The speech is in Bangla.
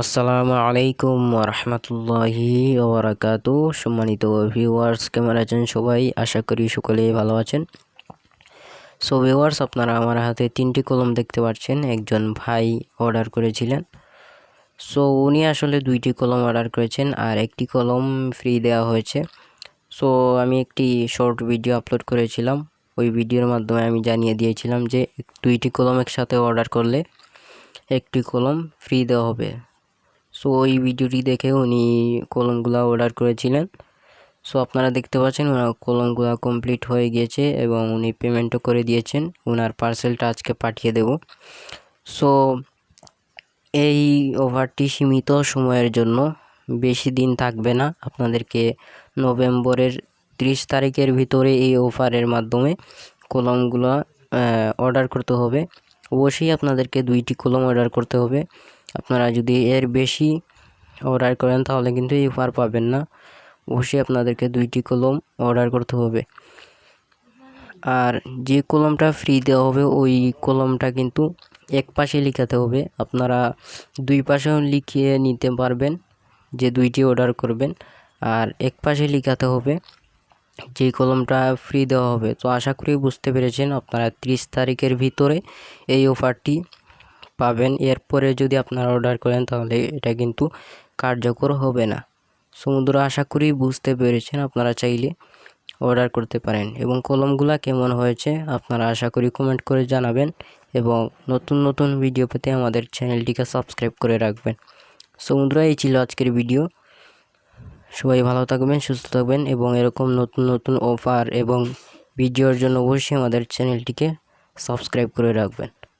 আসসালামু আলাইকুম রহমতুল্লাহি ওবরাকাতু। সম্মানিত ভিউয়ার্স কেমন আছেন সবাই? আশা করি সকলে ভালো আছেন। সো ভিউয়ার্স আপনারা আমার হাতে তিনটি কলম দেখতে পাচ্ছেন। একজন ভাই অর্ডার করেছিলেন। সো উনি আসলে দুইটি কলম অর্ডার করেছেন আর একটি কলম ফ্রি দেওয়া হয়েছে। সো আমি একটি শর্ট ভিডিও আপলোড করেছিলাম। ওই ভিডিওর মাধ্যমে আমি জানিয়ে দিয়েছিলাম যে দুইটি কলম একসাথে অর্ডার করলে একটি কলম ফ্রি দেওয়া হবে। সো ওই ভিডিওটি দেখে উনি কলমগুলো অর্ডার করেছিলেন। সো আপনারা দেখতে পাচ্ছেন ওনার কলমগুলো কমপ্লিট হয়ে গিয়েছে এবং উনি পেমেন্টও করে দিয়েছেন। ওনার পার্সেলটা আজকে পাঠিয়ে দেব। সো এই ওভারটি সীমিত সময়ের জন্য, বেশি দিন থাকবে না। আপনাদেরকে নভেম্বরের ত্রিশ তারিখের ভিতরে এই অফারের মাধ্যমে কলমগুলো অর্ডার করতে হবে। অবশ্যই আপনাদেরকে দুইটি কলম অর্ডার করতে হবে। আপনারা যদি এর বেশি অর্ডার করেন, তাহলে কিন্তু এই অফার পাবেন না। অবশ্যই আপনাদেরকে দুইটি কলম অর্ডার করতে হবে। আর যে কলমটা ফ্রি দেওয়া হবে, ওই কলমটা কিন্তু এক পাশে লিখাতে হবে। আপনারা দুই পাশেও লিখিয়ে নিতে পারবেন যে দুইটি অর্ডার করবেন। আর এক পাশে লিখাতে হবে যে কলমটা ফ্রি দেওয়া হবে। তো আশা করি বুঝতে পেরেছেন আপনারা ত্রিশ তারিখের ভিতরে এই অফারটি পাবেন। এরপরে যদি আপনারা অর্ডার করেন, তাহলে এটা কিন্তু কার্যকর হবে না। সমুদ্র আশা করি বুঝতে পেরেছেন, আপনারা চাইলে অর্ডার করতে পারেন। এবং কলমগুলা কেমন হয়েছে, আপনারা আশা করি কমেন্ট করে জানাবেন। এবং নতুন নতুন ভিডিও পেতে আমাদের চ্যানেলটিকে সাবস্ক্রাইব করে রাখবেন। সমুদ্র, এই ছিল আজকের ভিডিও সবাই ভালো থাকবেন, সুস্থ থাকবেন এবং এরকম নতুন নতুন অফার এবং ভিডিওর জন্য অবশ্যই আমাদের চ্যানেলটিকে সাবস্ক্রাইব করে রাখবেন।